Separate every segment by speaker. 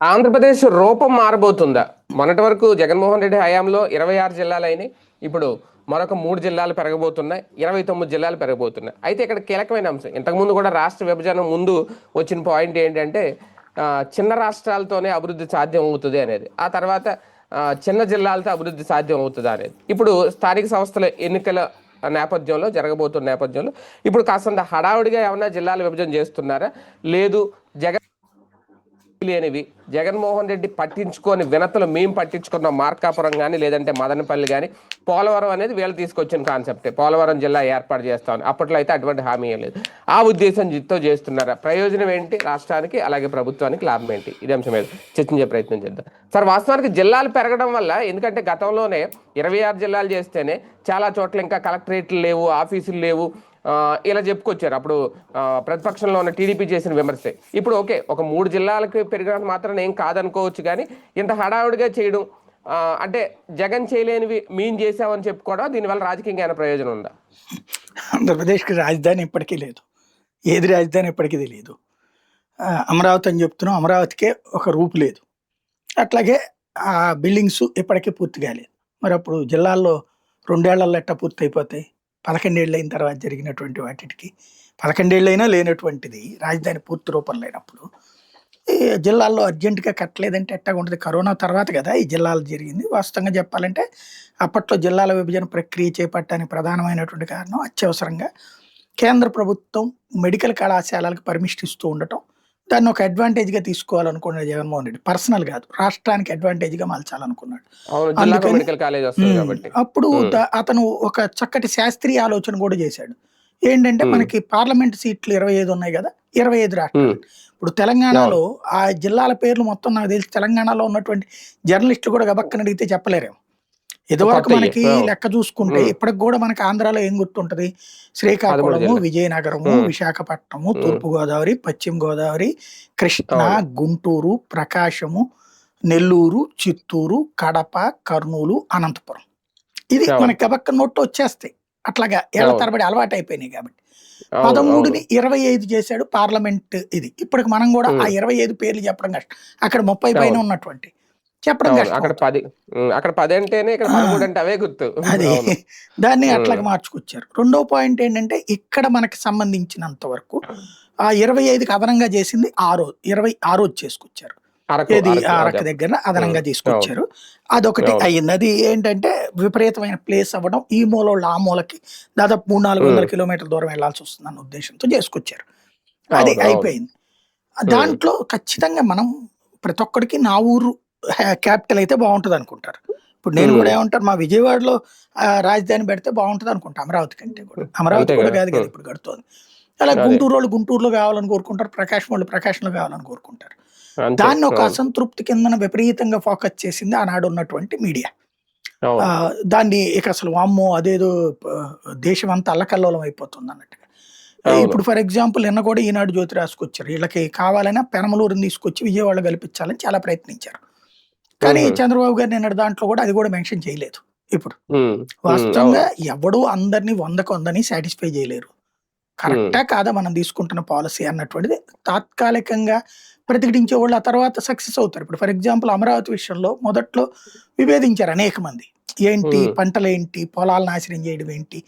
Speaker 1: ఆంధ్రప్రదేశ్ రూపం మారబోతుందా? మొన్నటి వరకు జగన్మోహన్ రెడ్డి హయాంలో ఇరవై ఆరు జిల్లాలు అయినాయి. ఇప్పుడు మరొక మూడు జిల్లాలు పెరగబోతున్నాయి. ఇరవై తొమ్మిది జిల్లాలు పెరగబోతున్నాయి. అయితే ఇక్కడ కీలకమైన అంశం ఇంతకుముందు కూడా రాష్ట్ర విభజన ముందు వచ్చిన పాయింట్ ఏంటంటే చిన్న రాష్ట్రాలతోనే అభివృద్ధి సాధ్యం అవుతుంది అనేది. ఆ తర్వాత చిన్న జిల్లాలతో అభివృద్ధి సాధ్యం అవుతుంది అనేది. ఇప్పుడు స్థానిక సంస్థల ఎన్నికల నేపథ్యంలో జరగబోతున్న నేపథ్యంలో ఇప్పుడు కాస్తంత హడావుడిగా ఏమైనా జిల్లాల విభజన చేస్తున్నారా? లేదు లేనివి. జగన్మోహన్ రెడ్డి పట్టించుకొని వినతలు మేము పట్టించుకున్న మార్కాపురం కానీ లేదంటే మదనపల్లి కానీ పోలవరం అనేది వీళ్ళు తీసుకొచ్చిన కాన్సెప్టే. పోలవరం జిల్లా ఏర్పాటు చేస్తామని. అప్పట్లో అయితే అటువంటి హామీ లేదు. ఆ ఉద్దేశంతో చేస్తున్నారా. ప్రయోజనం ఏంటి? రాష్ట్రానికి అలాగే ప్రభుత్వానికి లాభం ఏంటి? ఇది అంశం మీద చర్చించే ప్రయత్నం చేద్దాం. సార్ వాస్తవానికి జిల్లాలు పెరగడం వల్ల ఎందుకంటే గతంలోనే ఇరవై ఆరు జిల్లాలు చేస్తేనే చాలా చోట్ల ఇంకా కలెక్టరేట్లు లేవు ఆఫీసులు లేవు ఇలా చెప్పుకొచ్చారు. అప్పుడు ప్రతిపక్షంలో ఉన్న టీడీపీ చేసిన విమర్శే. ఇప్పుడు ఓకే ఒక మూడు జిల్లాలకు పెరిగినంత మాత్రం ఏం కాదనుకోవచ్చు కానీ ఇంత హడావుడిగా చేయడం అంటే జగన్ చేయలేనివి మేము చేసామని చెప్పుకోవడం దీనివల్ల రాజకీయంగా ఏమైనా ప్రయోజనం ఉందా?
Speaker 2: ఆంధ్రప్రదేశ్కి రాజధాని ఇప్పటికీ లేదు. ఏది రాజధాని ఇప్పటికీ తెలియదు అమరావతి అని చెప్తున్నాం. అమరావతికే ఒక రూపు లేదు. అట్లాగే ఆ బిల్డింగ్స్ ఇప్పటికీ పూర్తి కాలేదు. మరి అప్పుడు జిల్లాల్లో రెండేళ్ళలో ఎట్టా పూర్తి అయిపోతాయి పదకొండేళ్ళు అయిన తర్వాత జరిగినటువంటి వాటికి పదకొండేళ్ళైనా లేనటువంటిది రాజధాని పూర్తి రూపం లేనప్పుడు ఈ జిల్లాల్లో అర్జెంటుగా కట్టలేదంటే ఎట్టా ఉంటుంది కరోనా తర్వాత కదా ఈ జిల్లాలు జరిగింది. వాస్తవంగా చెప్పాలంటే అప్పట్లో జిల్లాల విభజన ప్రక్రియ చేపట్టడానికి ప్రధానమైనటువంటి కారణం అత్యవసరంగా కేంద్ర ప్రభుత్వం మెడికల్ కళాశాలలకు పర్మిషన్ ఇస్తూ ఉండటం దాన్ని ఒక అడ్వాంటేజ్గా తీసుకోవాలనుకున్నాడు జగన్మోహన్ రెడ్డి. పర్సనల్ కాదు. రాష్ట్రానికి అడ్వాంటేజ్గా మలచాలనుకున్నాడు
Speaker 1: వస్తుంది
Speaker 2: ఉమ్,
Speaker 1: కాబట్టి.
Speaker 2: అప్పుడు అతను ఒక చక్కటి శాస్త్రీయ ఆలోచన కూడా చేశాడు. ఏంటంటే. మనకి పార్లమెంట్ సీట్లు ఇరవై ఐదు ఉన్నాయి కదా? ఇరవై ఐదు రాష్ట్రాలు. ఇప్పుడు తెలంగాణలో ఆ జిల్లాల పేర్లు మొత్తం నాకు తెలిసి తెలంగాణలో ఉన్నటువంటి జర్నలిస్టులు కూడా గబక్కన అడిగితే చెప్పలేరేమో. ఇదివరకు మనకి. లెక్క చూసుకుంటే. ఇప్పటికి కూడా మనకి ఆంధ్రాలో ఏం గుర్తుంటది శ్రీకాకుళము. విజయనగరము. విశాఖపట్నము. తూర్పు గోదావరి పశ్చిమ గోదావరి కృష్ణ. గుంటూరు ప్రకాశము నెల్లూరు చిత్తూరు కడప కర్నూలు అనంతపురం ఇది. మనకి గబక్క నోట్ వచ్చేస్తాయి అట్లాగా
Speaker 1: ఏళ్ళ.
Speaker 2: తరబడి అలవాటు అయిపోయినాయి కాబట్టి పదమూడుని. ఇరవై ఐదు చేశాడు పార్లమెంట్ ఇది ఇప్పటికి మనం కూడా ఆ. ఇరవై ఐదు పేర్లు చెప్పడం కష్టం అక్కడ ముప్పై పైన. ఉన్నటువంటి చెప్పడం
Speaker 1: అక్కడ. పది అక్కడ పది అంటేనే ఇక్కడ. పదమూడు అంటే అవే గుర్తు
Speaker 2: అది. దాన్ని
Speaker 1: ఉమ్.
Speaker 2: అట్లాగా మార్చుకొచ్చారు రెండో పాయింట్ ఏంటంటే ఇక్కడ మనకి సంబంధించినంత వరకు ఆ ఇరవై ఐదుకి అదనంగా చేసింది ఆరో ఇరవై ఆరో చేసుకొచ్చారు ఏది
Speaker 1: అరకు,
Speaker 2: దగ్గర అదనంగా తీసుకొచ్చారు అదొకటి. అయ్యింది అది ఏంటంటే విపరీతమైన ప్లేస్ అవ్వడం ఈ మూలలో ఆ మూలకి దాదాపు మూడు నాలుగు వందల. కిలోమీటర్ల దూరం వెళ్ళాల్సి వస్తుంది అన్న ఉద్దేశంతో చేసుకొచ్చారు అది. అయిపోయింది దాంట్లో ఖచ్చితంగా మనం ప్రతి ఒక్కడికి నా ఊరు క్యాపిటల్ అయితే బాగుంటుంది అనుకుంటారు ఇప్పుడు నేను. కూడా ఏమంటారు మా విజయవాడలో రాజధాని పెడితే బాగుంటుంది అనుకుంటా అమరావతి కంటే కూడా. అమరావతి కూడా
Speaker 1: కదా.
Speaker 2: కాదు కదా. ఇప్పుడు కడుతోంది అలా. గుంటూరు వాళ్ళు గుంటూరులో కావాలని కోరుకుంటారు ప్రకాశం వాళ్ళు ప్రకాశంలో కావాలని కోరుకుంటారు. దాన్ని ఒక అసంతృప్తి కిందన విపరీతంగా ఫోకస్ చేసింది ఆనాడు ఉన్నటువంటి మీడియా. దాన్ని ఇక అసలు వామ్మో అదేదో దేశం అంతా అల్లకల్లోలం అయిపోతుంది అన్నట్టుగా. ఇప్పుడు ఫర్ ఎగ్జాంపుల్ నిన్న కూడా ఈనాడు జ్యోతి రాసుకొచ్చారు వీళ్ళకి కావాలన్నా పెనమలూరుని తీసుకొచ్చి విజయవాడ కల్పించాలని చాలా ప్రయత్నించారు. కానీ. చంద్రబాబు గారు నిన్న దాంట్లో కూడా అది కూడా మెన్షన్ చేయలేదు. ఇప్పుడు వాస్తవంగా. ఎవడు అందరినీ వందకు వందని సాటిస్ఫై చేయలేరు. కరెక్టా కాదా మనం తీసుకుంటున్న పాలసీ అన్నటువంటిది తాత్కాలికంగా ప్రతిఘటించే వాళ్ళు ఆ తర్వాత సక్సెస్ అవుతారు. ఇప్పుడు ఫర్ ఎగ్జాంపుల్ అమరావతి విషయంలో మొదట్లో విభేదించారు అనేక మంది. ఏంటి. పంటలు ఏంటి? పొలాలు నాశనం చేయడం ఏంటి?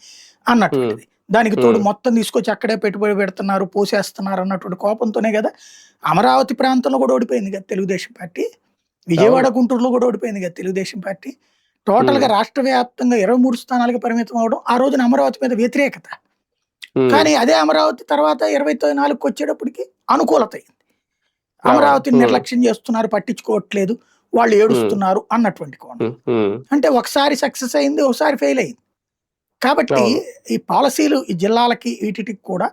Speaker 2: అన్నటువంటిది. దానికి. తోడు మొత్తం తీసుకొచ్చి అక్కడే పెట్టుబడి పెడుతున్నారు పోసేస్తున్నారు అన్నటువంటి కోపంతోనే కదా అమరావతి ప్రాంతంలో కూడా ఓడిపోయింది కదా తెలుగుదేశం పార్టీ. విజయవాడ గుంటూరులో కూడా ఓడిపోయింది కదా తెలుగుదేశం పార్టీ. టోటల్గా రాష్ట్ర వ్యాప్తంగా ఇరవై మూడు స్థానాలకు పరిమితం అవడం ఆ రోజున అమరావతి మీద వ్యతిరేకత. కానీ అదే అమరావతి తర్వాత ఇరవై నాలుగుకి వచ్చేటప్పటికి అనుకూలత అయింది. అమరావతిని. నిర్లక్ష్యం చేస్తున్నారు పట్టించుకోవట్లేదు వాళ్ళు ఏడుస్తున్నారు అన్నటువంటి కోణం. అంటే ఒకసారి సక్సెస్ అయింది ఒకసారి ఫెయిల్ అయింది. కాబట్టి. ఈ పాలసీలు ఈ జిల్లాలకి వీటికి కూడా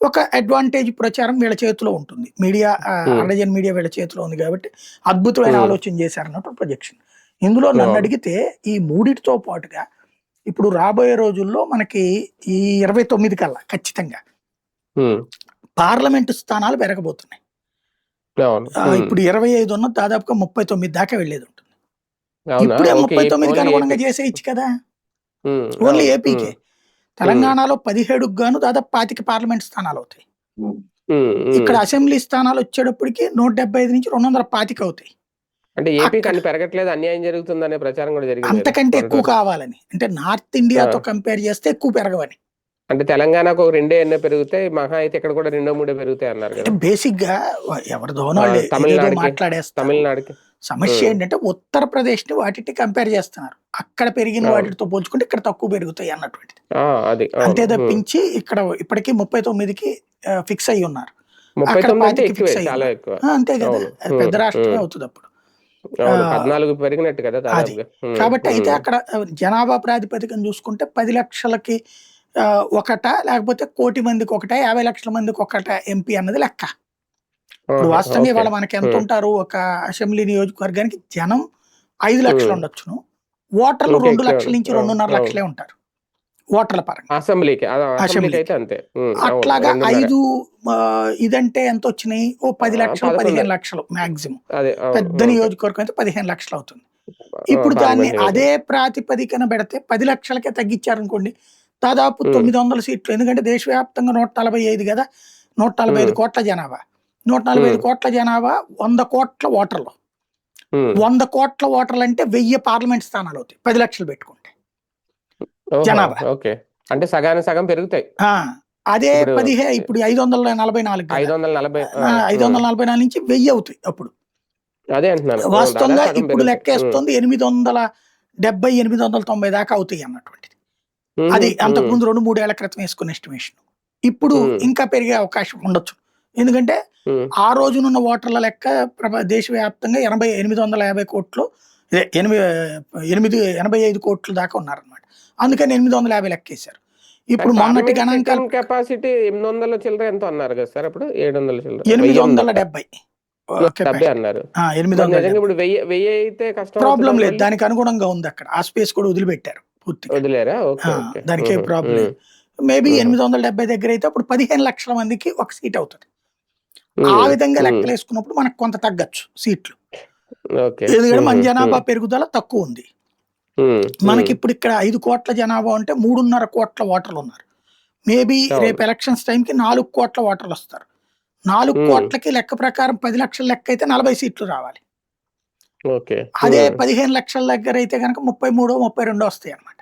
Speaker 2: ఒక అడ్వాంటేజ్ ప్రచారం వీళ్ళ చేతిలో ఉంటుంది. Media
Speaker 1: Hmm.
Speaker 2: అర్డజన్ మీడియా వీళ్ళ చేతిలో ఉంది కాబట్టి అద్భుతమైన
Speaker 1: Hmm.
Speaker 2: ఆలోచన చేశారన్నట్టు ప్రొజెక్షన్ ఇందులో నన్ను
Speaker 1: అవును.
Speaker 2: అడిగితే ఈ మూడిటితో పాటుగా ఇప్పుడు రాబోయే రోజుల్లో మనకి ఈ ఇరవై తొమ్మిది కల్లా ఖచ్చితంగా పార్లమెంటు స్థానాలు పెరగబోతున్నాయి. ఇప్పుడు ఇరవై ఐదు ఉన్న దాదాపుగా ముప్పై తొమ్మిది దాకా వెళ్ళేది ఉంటుంది? ఇప్పుడే ముప్పై తొమ్మిదికి
Speaker 1: ఓన్లీ
Speaker 2: అనుగుణంగా. చేసేయచ్చు కదా. Only APK. తెలంగాణలో పదిహేడుకు గాను దాదాపు పాతిక పార్లమెంట్ స్థానాలు అవుతాయి. ఇక్కడ అసెంబ్లీ స్థానాలు వచ్చేటప్పటికి నూట డెబ్బై ఐదు నుంచి రెండు వందల పాతిక అవుతాయి.
Speaker 1: అంటే
Speaker 2: అక్కడ-
Speaker 1: అన్ని పెరగట్లేదు అన్యాయం జరుగుతుందనే ప్రచారం కూడా జరిగింది.
Speaker 2: అంతకంటే ఎక్కువ కావాలని. అంటే నార్త్ ఇండియాతో కంపేర్ చేస్తే ఎక్కువ పెరగవని.
Speaker 1: అంటే తెలంగాణకు ఒక రెండే ఎన్నో పెరుగుతాయి మహా అయితే ఇక్కడ కూడా రెండో మూడో పెరుగుతాయి అన్నారు కదా.
Speaker 2: బేసిక్గా ఎవరిదో
Speaker 1: తమిళనాడుకి-
Speaker 2: మాట్లాడేస్తారు.
Speaker 1: తమిళనాడుకి.
Speaker 2: సమస్య. ఏంటంటే ఉత్తరప్రదేశ్ని వాటిని కంపేర్ చేస్తున్నారు. అక్కడ పెరిగిన. వాటితో పోల్చుకుంటే ఇక్కడ తక్కువ పెరుగుతాయి అన్నటువంటిది. అంతే. తప్పించి ఇక్కడ ఇప్పటికీ ముప్పై తొమ్మిదికి ఫిక్స్ అయి ఉన్నారు. అంతే కదా. పెద్ద రాష్ట్రమే. అవుతుంది అప్పుడు.
Speaker 1: పద్నాలుగు పెరిగినట్టు కదా
Speaker 2: కాబట్టి అయితే. అక్కడ జనాభా ప్రాతిపదికన చూసుకుంటే పది లక్షలకి ఒకట లేకపోతే కోటి మందికి ఒకట యాభై లక్షల మందికి ఒకట ఎంపీ అన్నది లెక్క ఇప్పుడు వాస్తవంగా. ఇవాళ మనకి ఎంత. ఉంటారు ఒక అసెంబ్లీ నియోజకవర్గానికి జనం ఐదు లక్షలు. ఉండొచ్చును ఓటర్లు రెండు లక్షల నుంచి రెండున్నర. లక్షలే ఉంటారు ఓటర్ల పరంగా
Speaker 1: అసెంబ్లీకి. అయితే అంతే
Speaker 2: అట్లాగా. ఐదు ఇదంటే ఎంత వచ్చినాయి ఓ పది లక్షలు. పదిహేను లక్షలు మాక్సిమం పెద్ద. నియోజకవర్గం అయితే పదిహేను లక్షలు అవుతుంది ఇప్పుడు దాన్ని అదే ప్రాతిపదికన పెడితే పది లక్షలకే తగ్గించారనుకోండి దాదాపు. తొమ్మిది వందల సీట్లు. ఎందుకంటే దేశవ్యాప్తంగా నూట నలభై ఐదు కదా? నూట నలభై ఐదు. కోట్ల జనాభా. నూట నలభై ఐదు. కోట్ల జనాభా వంద కోట్ల ఓటర్లు. వంద కోట్ల ఓటర్లు అంటే వెయ్యి పార్లమెంట్ స్థానాలు అవుతాయి. పది లక్షలు పెట్టుకుంటే. జనాభా.
Speaker 1: ఓకే. అంటే సగానికి సగం పెరుగుతాయి.
Speaker 2: అదే పదిహే ఇప్పుడు ఐదు వందల నలభై నాలుగు
Speaker 1: ఐదు వందల నలభై
Speaker 2: ఐదు వందల నలభై నాలుగు నుంచి వెయ్యి అవుతాయి అప్పుడు.
Speaker 1: అదే
Speaker 2: వాస్తవంగా ఇప్పుడు. లెక్కేస్తుంది ఎనిమిది వందల డెబ్బై ఎనిమిది వందల తొంభై దాకా అవుతాయి అన్నటువంటిది. అది
Speaker 1: ఉమ్,
Speaker 2: అంతకుముందు రెండు మూడేళ్ళ క్రితం వేసుకున్న ఎస్టిమేషన్ ఇప్పుడు. ఇంకా పెరిగే అవకాశం ఉండొచ్చు. ఎందుకంటే ఆ రోజునున్న ఓటర్ల లెక్క దేశవ్యాప్తంగా ఎనభై ఎనిమిది వందల యాభై కోట్లు ఎనిమిది ఎనిమిది ఎనభై ఐదు కోట్లు దాకా ఉన్నారనమాట అందుకని ఎనిమిది వందల యాభై లెక్కేశారు ఇప్పుడు మొన్నటి గణాంకాలు
Speaker 1: కెపాసిటీ ఎనిమిది వందల చిల్లర ఎంతో అన్నారు కదా సార్ అప్పుడు? ఏడు వందల చిల్లర.
Speaker 2: ఎనిమిది వందల? డెబ్బై.
Speaker 1: అన్నారు.
Speaker 2: ఎనిమిది వందల
Speaker 1: ఇప్పుడు వెయ్యి వెయ్యి అయితే కష్టం
Speaker 2: ప్రాబ్లం లేదు? దానికి అనుగుణంగా ఉంది అక్కడ. ఆ స్పేస్ కూడా వదిలిపెట్టారు. పూర్తిగా. దానికి ప్రాబ్లం మేబీ. ఎనిమిది వందల డెబ్బై దగ్గర అయితే అప్పుడు పదిహేను లక్షల మందికి ఒక సీట్ అవుతుంది. ఆ విధంగా లెక్కలు వేసుకున్నప్పుడు మనకు కొంత తగ్గచ్చు సీట్లు ఎందుకంటే మన జనాభా పెరుగుదల తక్కువ ఉంది. మనకి ఇప్పుడు ఇక్కడ ఐదు కోట్ల జనాభా ఉంటే మూడున్నర కోట్ల ఓటర్లు ఉన్నారు. మేబీ. రేపు ఎలక్షన్స్ టైంకి నాలుగు కోట్ల ఓటర్లు వస్తారు. నాలుగు. కోట్లకి లెక్క ప్రకారం పది లక్షల లెక్క అయితే నలభై సీట్లు రావాలి. అదే పదిహేను లక్షల దగ్గర అయితే కనుక ముప్పై మూడో ముప్పై రెండో వస్తాయి అన్నమాట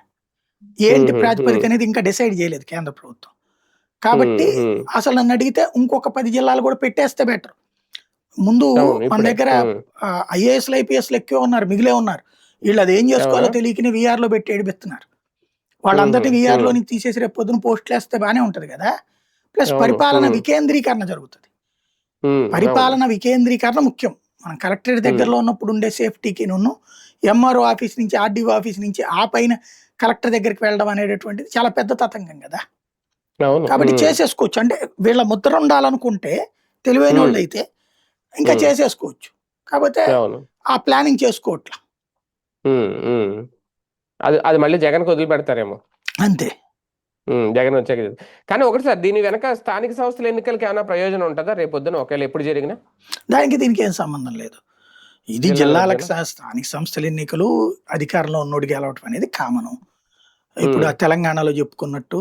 Speaker 2: ఏంటి ప్రాతిపదిక అనేది ఇంకా డిసైడ్ చేయలేదు కేంద్ర ప్రభుత్వం. కాబట్టి అసలు నన్ను అడిగితే ఇంకొక పది జిల్లాలు కూడా పెట్టేస్తే బెటర్. ముందు మన దగ్గర ఐఏఎస్లు ఐపీఎస్లు ఎక్కువ ఉన్నారు మిగిలే ఉన్నారు. వీళ్ళు అది ఏం చేసుకోవాలో? తెలియకని VR లో పెట్టి ఏడిపిస్తున్నారు. వాళ్ళందరినీ
Speaker 1: ఉహు,
Speaker 2: VR లో
Speaker 1: ఉమ్,
Speaker 2: నుంచి తీసేసి రేపు పొద్దున పోస్టులు వేస్తే బానే ఉంటది కదా? ప్లస్ పరిపాలన వికేంద్రీకరణ జరుగుతుంది. పరిపాలన వికేంద్రీకరణ ముఖ్యం. మనం కలెక్టరేట్ దగ్గరలో ఉన్నప్పుడు ఉండే సేఫ్టీకి నున్ను ఎంఆర్ఓ ఆఫీస్ నుంచి ఆర్డీఓ ఆఫీస్ నుంచి ఆ పైన కలెక్టర్ దగ్గరికి వెళ్ళడం అనేటటువంటిది చాలా పెద్ద తతంగం కదా. కాబట్టి చేసేసుకోవచ్చు. అంటే వీళ్ళ ముద్ర ఉండాలనుకుంటే తెలివైన వాళ్ళు అయితే ఇంకా చేసేసుకోవచ్చు. కాకపోతే ఆ ప్లానింగ్ చేసుకోవట్లా.
Speaker 1: అది అది మళ్ళీ జగన్కి వదిలిపెడతారేమో.
Speaker 2: అంతే.
Speaker 1: జగన్ వచ్చాక. కానీ ఒకటి సార్ దీని వెనక స్థానిక సంస్థల ఎన్నికలకి ఏమైనా ప్రయోజనం ఉంటుందా? రేపు పొద్దున ఒకవేళ ఎప్పుడు జరిగినా?
Speaker 2: దానికి దీనికి ఏం సంబంధం లేదు. ఇది
Speaker 1: జిల్లాల
Speaker 2: జిల్లాలకు స్థానిక సంస్థల ఎన్నికలు అధికారంలో ఉన్నోడు గెలవటం అనేది కామను. ఇప్పుడు ఆ తెలంగాణలో చెప్పుకున్నట్టు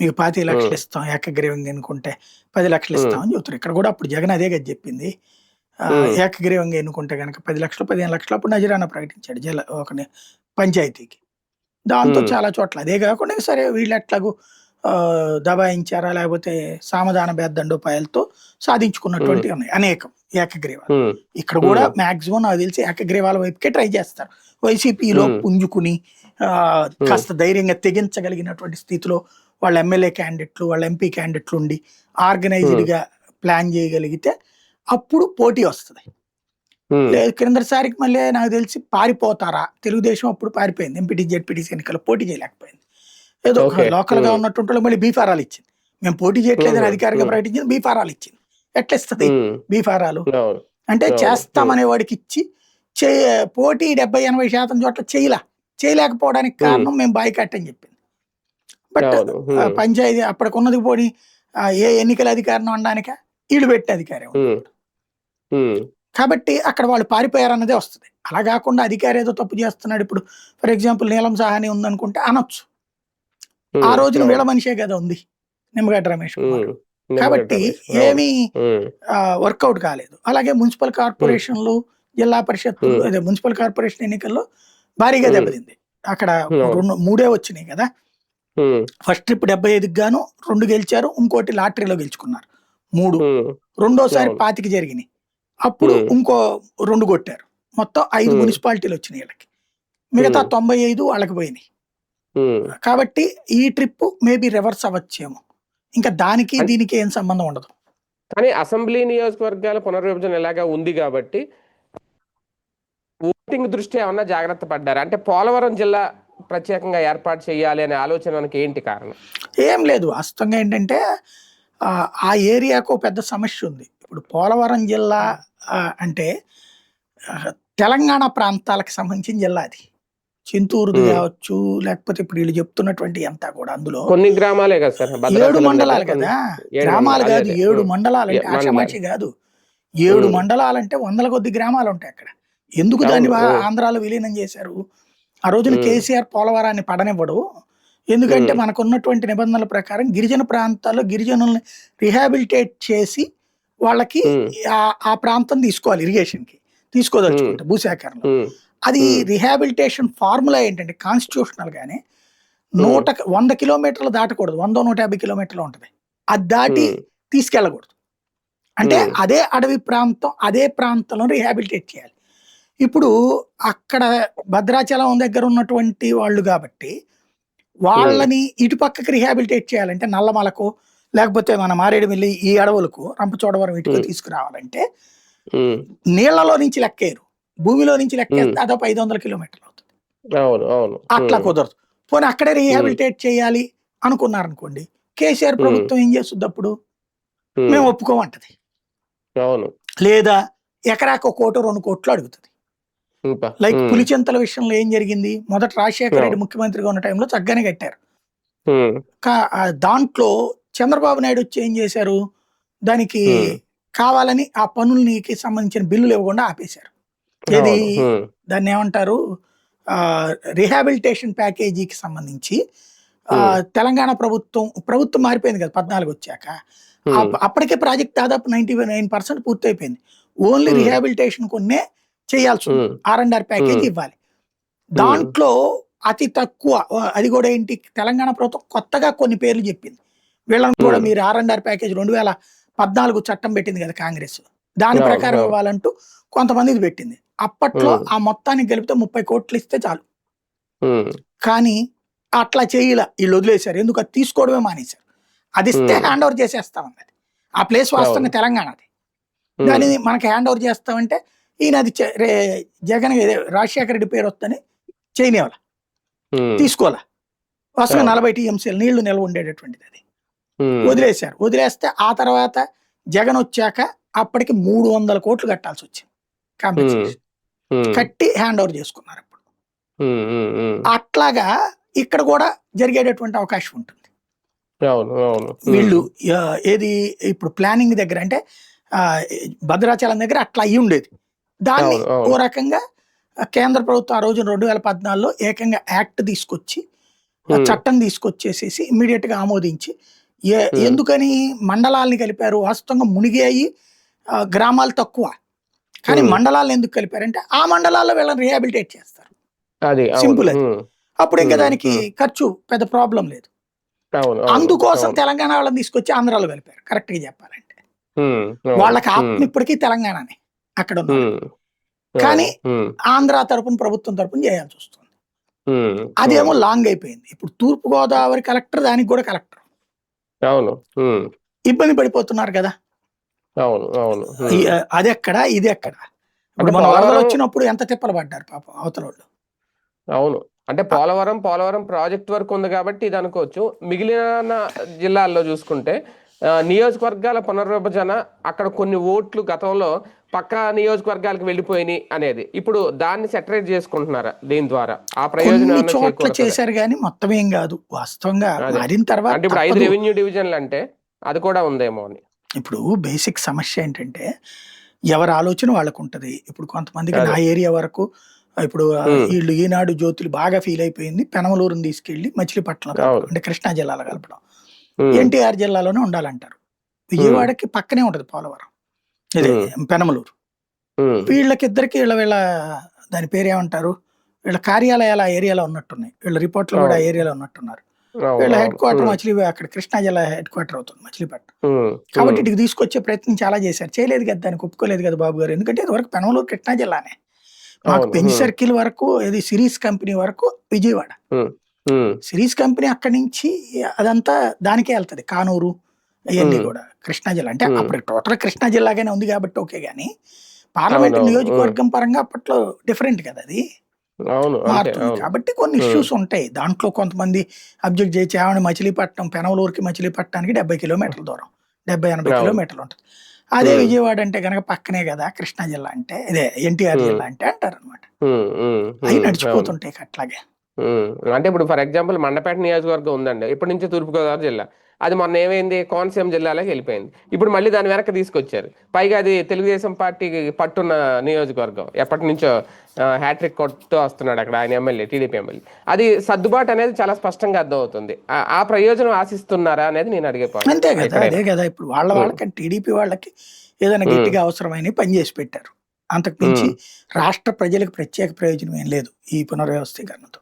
Speaker 2: మీకు పాతి లక్షలు ఇస్తాం ఏకగ్రీవంగా ఎన్నుకుంటే పది లక్షలు
Speaker 1: ఉమ్,
Speaker 2: ఇస్తామని చెబుతారు ఇక్కడ కూడా అప్పుడు జగన్ అదే కదా చెప్పింది. ఏకగ్రీవంగా ఎన్నుకుంటే కనుక పది లక్షలు పదిహేను లక్షలు అప్పుడు నజరానా ప్రకటించాడు జిల్లా ఒక పంచాయతీకి. దాంతో చాలా చోట్ల అదే కాకుండా సరే వీళ్ళు ఎట్లాగూ దబాయించారా లేకపోతే సామధాన బేద్దండోపాయాలతో
Speaker 1: ఉమ్,
Speaker 2: సాధించుకున్నటువంటి ఉన్నాయి. అనేకం. ఏకగ్రీవాలు. ఇక్కడ కూడా మాక్సిమం నాకు తెలిసి ఏకగ్రీవాల వైపుకే ట్రై చేస్తారు. వైసీపీలో పుంజుకుని కాస్త ధైర్యంగా తెగించగలిగినటువంటి స్థితిలో వాళ్ళ ఎమ్మెల్యే క్యాండిడేట్లు వాళ్ళ ఎంపీ క్యాండిడేట్లు ఉండి ఆర్గనైజ్డ్
Speaker 1: ఉమ్,
Speaker 2: గా ప్లాన్ చేయగలిగితే అప్పుడు పోటీ వస్తుంది. క్రిందసారికి మళ్ళీ నాకు తెలిసి పారిపోతారా? తెలుగుదేశం అప్పుడు పారిపోయింది. ఎంపీటీ జెడ్పీటీసీ ఎన్నికల్లో పోటీ చేయలేకపోయింది. ఏదో లోకల్గా వాళ్ళకి మళ్ళీ బీఫారాలు ఇచ్చింది. మేము పోటీ చేయట్లేదని అధికారికంగా ప్రకటించింది బీఫారాలు ఇచ్చింది. ఎట్లా ఇస్తుంది
Speaker 1: ఉమ్,
Speaker 2: బీఫారాలు అంటే చేస్తామనే వాడికి ఇచ్చి చే పోటీ డెబ్బై ఎనభై శాతం చోట్ల చేయలే. చేయలేకపోవడానికి కారణం మేము బాయ్కాట్ అని చెప్పింది. బట్ పంచాయతీ అప్పటికి ఉన్నది పోనీ ఏ ఎన్నికల అధికారం అనడానిక? వీళ్ళు పెట్టే అధికారం కాబట్టి అక్కడ వాళ్ళు పారిపోయారన్నదే వస్తుంది. అలా కాకుండా అధికారి ఏదో తప్పు చేస్తున్నాడు. ఇప్పుడు ఫర్ ఎగ్జాంపుల్ నీలం సహాని ఉందనుకుంటే అనొచ్చు. ఆ రోజున వీళ్ళ మనిషే కదా ఉంది నిమ్మగడ్డ రమేష్ కుమార్ కాబట్టి. ఏమీ వర్కౌట్ కాలేదు అలాగే మున్సిపల్ కార్పొరేషన్లు జిల్లా పరిషత్. అదే మున్సిపల్ కార్పొరేషన్ ఎన్నికల్లో భారీగా. దెబ్బతింది అక్కడ. రెండు మూడే వచ్చినాయి కదా ఫస్ట్ ట్రిప్ డెబ్బై ఐదుకి గాను రెండు గెలిచారు ఇంకోటి లాటరీలో గెలుచుకున్నారు మూడు రెండోసారి. పాతికి జరిగినాయి అప్పుడు. ఇంకో రెండు కొట్టారు మొత్తం ఐదు. మున్సిపాలిటీలు వచ్చినాయి వీళ్ళకి మిగతా. తొంభై ఐదు వాళ్ళకి పోయినాయి. కాబట్టి ఈ ట్రిప్ మేబీ రివర్స్ అవ్వచ్చేమో. ఇంకా దానికి దీనికి ఏం సంబంధం ఉండదు.
Speaker 1: కానీ అసెంబ్లీ నియోజకవర్గాల పునర్విభజన ఇలాగా ఉంది కాబట్టి ఓటింగ్ దృష్ట్యా ఏమన్నా జాగ్రత్త పడ్డారు? అంటే పోలవరం జిల్లా ప్రత్యేకంగా ఏర్పాటు చేయాలి అనే ఆలోచన మనకి ఏంటి కారణం?
Speaker 2: ఏం లేదు. వాస్తవంగా ఏంటంటే ఆ, ఏరియాకు పెద్ద సమస్య ఉంది. ఇప్పుడు పోలవరం జిల్లా అంటే తెలంగాణ ప్రాంతాలకు సంబంధించిన జిల్లా అది. చింతూరుది
Speaker 1: Hmm.
Speaker 2: కావచ్చు లేకపోతే ఇప్పుడు వీళ్ళు చెప్తున్నటువంటి అంతా కూడా అందులో
Speaker 1: కొన్ని గ్రామాలే కదా సార్
Speaker 2: ఏడు మండలాలు కదా గ్రామాలు కాదు ఏడు. మండలాలు అంటే. ఆషామాషి కాదు ఏడు
Speaker 1: ఉమ్.
Speaker 2: మండలాలు అంటే వందల కొద్ది గ్రామాలు ఉంటాయి అక్కడ ఎందుకు దాన్ని. ఆంధ్రాలో విలీనం చేశారు ఆ రోజున. కేసీఆర్ పోలవరాన్ని పడనివ్వడు ఎందుకంటే
Speaker 1: ఉమ్.
Speaker 2: మనకు ఉన్నటువంటి నిబంధనల ప్రకారం గిరిజన ప్రాంతాల్లో గిరిజనుల్ని రిహాబిలిటేట్ చేసి వాళ్ళకి. ఆ- ప్రాంతం తీసుకోవాలి ఇరిగేషన్కి తీసుకోదలుచుకుంటే భూసేకరణ అది. రిహాబిలిటేషన్ ఫార్ములా ఏంటంటే కాన్స్టిట్యూషనల్ గానే నూట వంద కిలోమీటర్లు దాటకూడదు వంద నూట యాభై కిలోమీటర్లు ఉంటది అది దాటి తీసుకెళ్ళకూడదు అంటే. అదే అడవి ప్రాంతం అదే ప్రాంతంలో రిహాబిలిటేట్ చేయాలి ఇప్పుడు అక్కడ భద్రాచలం దగ్గర ఉన్నటువంటి వాళ్ళు కాబట్టి వాళ్ళని ఇటు పక్కకి రిహాబిలిటేట్ చేయాలంటే నల్లమలకు లేకపోతే మన మారేడుమిల్లి ఈ అడవులకు రంపచోడవరం ఇటుకు. తీసుకురావాలంటే. నీళ్ళలో నుంచి లెక్కేరు భూమిలో నుంచి లెక్కేస్తే. దాదాపు ఐదు వందల కిలోమీటర్లు అవుతుంది.
Speaker 1: అవును అవును.
Speaker 2: అట్లా కుదరదు. పోనీ అక్కడే రిహాబిలిటేట్ చేయాలి అనుకున్నారనుకోండి కేసీఆర్ ప్రభుత్వం ఏం చేస్తుంది అప్పుడు మేము ఒప్పుకోమంటది.
Speaker 1: అవును.
Speaker 2: లేదా ఎకరాకు ఒక కోటు రెండు కోట్లు అడుగుతుంది. లైక్ పులిచెంతల విషయంలో ఏం జరిగింది? మొదట రాజశేఖర రెడ్డి. ముఖ్యమంత్రిగా ఉన్న టైంలో చక్కగానే కట్టారు. దాంట్లో చంద్రబాబు నాయుడు వచ్చి ఏం చేశారు? దానికి. కావాలని ఆ పనులకి సంబంధించిన బిల్లులు ఇవ్వకుండా ఆపేశారు.
Speaker 1: ఉమ్,
Speaker 2: దాన్ని ఏమంటారు? రిహాబిలిటేషన్ ప్యాకేజీకి సంబంధించి. తెలంగాణ ప్రభుత్వం ప్రభుత్వం మారిపోయింది కదా పద్నాలుగు వచ్చాక. అప్పటికే ప్రాజెక్ట్ దాదాపు నైన్టీ నైన్ పర్సెంట్ పూర్తయిపోయింది. ఓన్లీ. రిహాబిలిటేషన్ కొన్నే చేయాల్సి ఉంది ఆర్ అండ్ ఆర్ ప్యాకేజ్. ఇవ్వాలి. దాంట్లో అతి తక్కువ అది కూడా ఏంటి? తెలంగాణ ప్రభుత్వం కొత్తగా కొన్ని పేర్లు చెప్పింది. వీళ్ళని కూడా. మీరు ఆర్ అండ్ ఆర్ ప్యాకేజ్ రెండు వేల పద్నాలుగు చట్టం పెట్టింది కదా కాంగ్రెస్. దాని ప్రకారం. ఇవ్వాలంటూ కొంతమందిది పెట్టింది. అప్పట్లో. ఆ మొత్తానికి కలిపితే ముప్పై కోట్లు ఇస్తే చాలు. కానీ అట్లా చేయలే. వీళ్ళు వదిలేశారు. ఎందుకు? అది తీసుకోవడమే మానేశారు. అది ఇస్తే. హ్యాండ్ ఓవర్ చేసేస్తామన్నది ఆ ప్లేస్ వాస్తవంగా తెలంగాణది దాన్ని మనకి హ్యాండ్ ఓవర్ చేస్తామంటే ఈయన అది జగన్ రాజశేఖర రెడ్డి పేరు వస్తేనే చేయనివ్వాల?
Speaker 1: ఉమ్,
Speaker 2: తీసుకోవాలా? వాస్తవంగా. నలభై టీఎంసీలు నీళ్ళు నిల్వ ఉండేటటువంటిది అది. వదిలేశారు. వదిలేస్తే ఆ తర్వాత జగన్ వచ్చాక అప్పటికి మూడు వందల కోట్లు కట్టాల్సి వచ్చింది. కాంపెన్సేషన్ కట్టి హ్యాండ్ ఓవర్ చేసుకున్నారు
Speaker 1: ఉమ్,
Speaker 2: అట్లాగా ఇక్కడ కూడా జరిగేటటువంటి అవకాశం ఉంటుంది. వీళ్ళు ఏది ఇప్పుడు ప్లానింగ్ దగ్గర అంటే భద్రాచలం దగ్గర అట్లా అయ్యి ఉండేది. దాన్ని. ఓ రకంగా కేంద్ర ప్రభుత్వం ఆ రోజు రెండు వేల పద్నాలుగులో ఏకంగా యాక్ట్ తీసుకొచ్చి చట్టం తీసుకొచ్చేసేసి ఇమ్మీడియట్గా ఆమోదించి. ఎందుకని మండలాల్ని కలిపారు? వాస్తవంగా మునిగాయి ఆ, గ్రామాలు తక్కువ. కానీ. మండలాలను ఎందుకు కలిపారంటే ఆ మండలాల్లో వీళ్ళని రిహాబిలిటేట్ చేస్తారు.
Speaker 1: అది
Speaker 2: సింపుల్ అది. అప్పుడు ఇంకా. దానికి. ఖర్చు పెద్ద ప్రాబ్లం లేదు. అందుకోసం తెలంగాణ వాళ్ళని తీసుకొచ్చి ఆంధ్రాలో కలిపారు కరెక్ట్గా చెప్పాలంటే. వాళ్ళకి ఆత్మ ఇప్పటికీ తెలంగాణనే అక్కడ ఉన్న కానీ ఆంధ్ర తరపున ప్రభుత్వం తరపున చేయాల్సి వస్తుంది. అదేమో లాంగ్ అయిపోయింది. ఇప్పుడు తూర్పు గోదావరి కలెక్టర్ దానికి కూడా కలెక్టర్.
Speaker 1: అవును
Speaker 2: ఇబ్బంది పడిపోతున్నారు కదా.
Speaker 1: అవును అవును.
Speaker 2: అది ఎక్కడ ఇది ఎక్కడ? ఇప్పుడు మన
Speaker 1: పోలవరం-
Speaker 2: వరదలు వచ్చినప్పుడు ఎంత తిప్పలు పడ్డారు పాపం అవతల వాళ్ళు?
Speaker 1: అవును. అంటే పోలవరం పోలవరం ప్రాజెక్ట్ వరకు ఉంది కాబట్టి ఇది అనుకోవచ్చు. మిగిలిన జిల్లాల్లో చూసుకుంటే నియోజకవర్గాల పునర్విభజన అక్కడ కొన్ని ఓట్లు గతంలో పక్క నియోజకవర్గాలకు వెళ్ళిపోయినాయి అనేది. ఇప్పుడు దాన్ని సెటరేట్ చేసుకుంటున్నారా దీని ద్వారా? ఆ ప్రయోజనం
Speaker 2: చోట్ల? చేశారు కానీ మొత్తం ఏం కాదు. వాస్తవంగా. మారిన తర్వాత
Speaker 1: అంటే ఇప్పుడు ఐదు. రెవెన్యూ డివిజన్లు అంటే అది కూడా ఉందేమో అని.
Speaker 2: ఇప్పుడు బేసిక్ సమస్య ఏంటంటే ఎవరి ఆలోచన వాళ్ళకు ఉంటది ఇప్పుడు కొంతమందికి. నా ఏరియా వరకు ఇప్పుడు. వీళ్ళు ఈనాడు జ్యోతులు బాగా ఫీల్ అయిపోయింది పెనమలూరుని తీసుకెళ్ళి మచిలీపట్నం. అంటే కృష్ణా జిల్లాలో కలపడం. ఎన్టీఆర్ జిల్లాలోనే ఉండాలంటారు. విజయవాడకి పక్కనే ఉంటది పోలవరం. ఇది పెనమలూరు. వీళ్ళకిద్దరికి వీళ్ళ వీళ్ళ దాని పేరు ఏమంటారు వీళ్ళ కార్యాలయాలు ఆ ఏరియాలో ఉన్నట్టున్నాయి. వీళ్ళ రిపోర్ట్లు కూడా ఆ. ఏరియాలో ఉన్నట్టున్నారు. వీళ్ళ. హెడ్ క్వార్టర్ మచిలీ అక్కడ కృష్ణా జిల్లా హెడ్ క్వార్టర్ అవుతుంది మచిలీపట్నం. కాబట్టి ఇటుకి తీసుకొచ్చే ప్రయత్నం చాలా చేశారు. చేయలేదు కదా దానికి ఒప్పుకోలేదు కదా బాబు గారు. ఎందుకంటే ఇది వరకు పెనమలూరు కృష్ణా జిల్లానే. మాకు పెంచి సర్కిల్ వరకు ఇది సిరీస్ కంపెనీ వరకు విజయవాడ. సిరీస్ కంపెనీ అక్కడి నుంచి అదంతా దానికే వెళ్తది. కానూరు అవన్నీ కూడా. కృష్ణా జిల్లా. అంటే. అప్పుడు టోటల్ కృష్ణా జిల్లాగానే ఉంది కాబట్టి ఓకే కానీ పార్లమెంట్ నియోజకవర్గం పరంగా అప్పట్లో డిఫరెంట్ కదా అది.
Speaker 1: అవును. అంతే
Speaker 2: మారుతుంది.
Speaker 1: అవును.
Speaker 2: కాబట్టి కొన్ని
Speaker 1: ఉమ్,
Speaker 2: ఇష్యూస్ ఉంటాయి. దాంట్లో కొంతమంది అబ్జెక్ట్ చేసి ఆవిడ మచిలీపట్నం పెనవలూరుకి మచిలీపట్నానికి డెబ్బై కిలోమీటర్ల దూరం. డెబ్బై ఎనభై
Speaker 1: అవును.
Speaker 2: కిలోమీటర్లు ఉంటుంది. అదే
Speaker 1: ఉమ్,
Speaker 2: విజయవాడ అంటే కనుక పక్కనే కదా కృష్ణా జిల్లా అంటే ఇదే ఎన్టీఆర్
Speaker 1: ఉమ్,
Speaker 2: జిల్లా అంటే అంటారు అనమాట
Speaker 1: ఉమ్, ఉమ్,
Speaker 2: అవి
Speaker 1: ఉమ్, అవును.
Speaker 2: నడిచిపోతుంటాయి అట్లాగే.
Speaker 1: ఉమ్, అంటే ఇప్పుడు ఫర్ ఎగ్జాంపుల్ మండపేట నియోజకవర్గం ఉందండి. ఇప్పటి నుంచి తూర్పుగోదావరి జిల్లా. అది మొన్న ఏమైంది? కోనసీమ జిల్లాలోకి వెళ్ళిపోయింది. ఇప్పుడు మళ్ళీ దాని వెనక్కి తీసుకొచ్చారు. పైగా అది తెలుగుదేశం పార్టీకి పట్టున్న నియోజకవర్గం. ఎప్పటి నుంచో హ్యాట్రిక్ కొడుతూ వస్తున్నాడు అక్కడ ఆయన ఎమ్మెల్యే టీడీపీ ఎమ్మెల్యే అది సర్దుబాటు అనేది చాలా స్పష్టంగా అర్థమవుతుంది. ఆ- ఆ ప్రయోజనం ఆశిస్తున్నారా అనేది నేను అడిగే
Speaker 2: అంతే కదా అదే కదా ఇప్పుడు వాళ్ళ వాళ్ళకి టీడీపీ వాళ్ళకి ఏదైనా గట్టిగా అవసరమైన పని చేసి పెట్టారు. అంతకు మించి. రాష్ట్ర ప్రజలకు ప్రత్యేక ప్రయోజనం ఏం లేదు ఈ పునర్వ్యవస్థీకరణతో.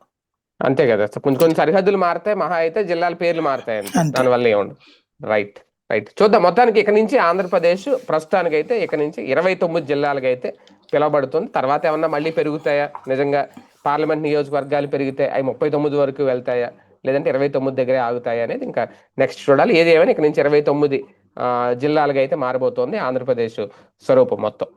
Speaker 1: అంతే కదా కొంచెం కొన్ని సరిహద్దులు మారుతాయి మహా అయితే జిల్లాల పేర్లు మారుతాయి దానివల్ల ఏముండదు. రైట్ రైట్ చూద్దాం మొత్తానికి ఇక నుంచి ఆంధ్రప్రదేశ్ ప్రస్తుతానికైతే ఇక నుంచి ఇరవై తొమ్మిది జిల్లాలకు అయితే పిలవబడుతుంది. తర్వాత ఏమన్నా మళ్ళీ పెరుగుతాయా? నిజంగా పార్లమెంట్ నియోజకవర్గాలు పెరిగితే అవి ముప్పై తొమ్మిది వరకు వెళ్తాయా? లేదంటే ఇరవై తొమ్మిది దగ్గరే ఆగుతాయా అనేది ఇంకా నెక్స్ట్ చూడాలి. ఏది ఏమైనా ఇక్కడ నుంచి ఇరవై తొమ్మిది జిల్లాలుగా అయితే మారబోతోంది ఆంధ్రప్రదేశ్ స్వరూపం మొత్తం.